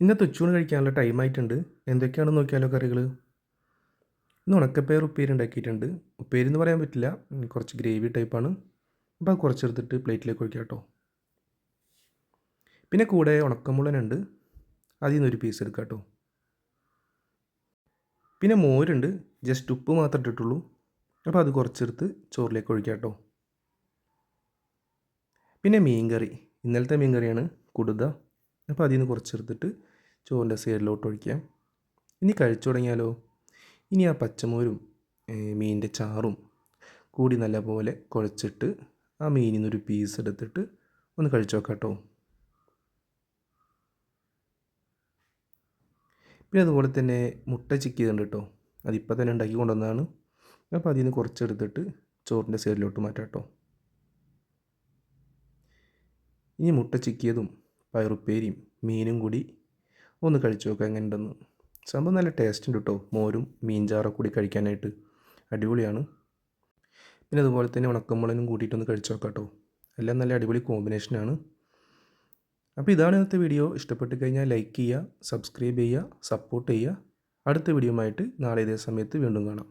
ഇന്നത്തെ ഉച്ചൂണ് കഴിക്കാനുള്ള ടൈം ആയിട്ടുണ്ട്. എന്തൊക്കെയാണെന്ന് നോക്കിയാലോ കറികൾ ഇന്ന് ഉണക്കപ്പയർ ഉപ്പേരി ഉണ്ടാക്കിയിട്ടുണ്ട്. ഉപ്പേരി എന്ന് പറയാൻ പറ്റില്ല. കുറച്ച് ഗ്രേവി ടൈപ്പാണ് അപ്പോൾ കുറച്ചെടുത്തിട്ട് പ്ലേറ്റിലേക്ക് ഒഴിക്കാം കേട്ടോ. പിന്നെ കൂടെ ഉണക്കമുള്ളനുണ്ട് അതിൽ നിന്നൊരു പീസ് എടുക്കാം കേട്ടോ. പിന്നെ മോരുണ്ട്. ജസ്റ്റ് ഉപ്പ് മാത്രം ഇട്ടിട്ടുള്ളൂ. അപ്പോൾ അത് കുറച്ചെടുത്ത് ചോറിലേക്ക് ഒഴിക്കാം കേട്ടോ. പിന്നെ മീൻകറി. ഇന്നലത്തെ മീൻകറിയാണ്. കുടുത. അപ്പോൾ അതിൽ നിന്ന് കുറച്ചെടുത്തിട്ട് ചോറിന്റെ സൈഡിലോട്ട് ഒഴിക്കാം. ഇനി കഴിച്ചു തുടങ്ങിയാലോ? ഇനി ആ പച്ചമോരും മീനിന്റെ ചാറും കൂടി നല്ലപോലെ കുഴച്ചിട്ട് ആ മീനിൽ നിന്നൊരു പീസ് എടുത്തിട്ട് ഒന്ന് കഴിച്ചു നോക്കാം കേട്ടോ. പിന്നെ അതുപോലെ തന്നെ മുട്ട ചിക്കിയതുണ്ട് കേട്ടോ. അതിപ്പോൾ തന്നെ ഉണ്ടാക്കി കൊണ്ടുവന്നതാണ്. അപ്പോൾ അതിൽ നിന്ന് കുറച്ചെടുത്തിട്ട് ചോറിന്റെ സൈഡിലോട്ട് മാറ്റാം കേട്ടോ. ഇനി മുട്ട ചിക്കിയതും പയറുപ്പേരിയും മീനും കൂടി ഒന്ന് കഴിച്ചു നോക്കാം എങ്ങനെ ഉണ്ടെന്ന് സംഭവം നല്ല ടേസ്റ്റ് ഉണ്ട് കേട്ടോ മോരും മീൻ ചാറൊക്കെ കൂടി കഴിക്കാനായിട്ട് അടിപൊളിയാണ്. പിന്നെ അതുപോലെ തന്നെ ഉണക്കമുളനും കൂട്ടിയിട്ടൊന്ന് കഴിച്ചു നോക്കാം കേട്ടോ എല്ലാം നല്ല അടിപൊളി കോമ്പിനേഷനാണ് അപ്പോൾ ഇതാണ് ഇന്നത്തെ വീഡിയോ ഇഷ്ടപ്പെട്ട് കഴിഞ്ഞാൽ ലൈക്ക് ചെയ്യുക സബ്സ്ക്രൈബ് ചെയ്യുക സപ്പോർട്ട് ചെയ്യുക. അടുത്ത വീഡിയോ ആയിട്ട് നാളെ ഇതേ സമയത്ത് വീണ്ടും കാണാം.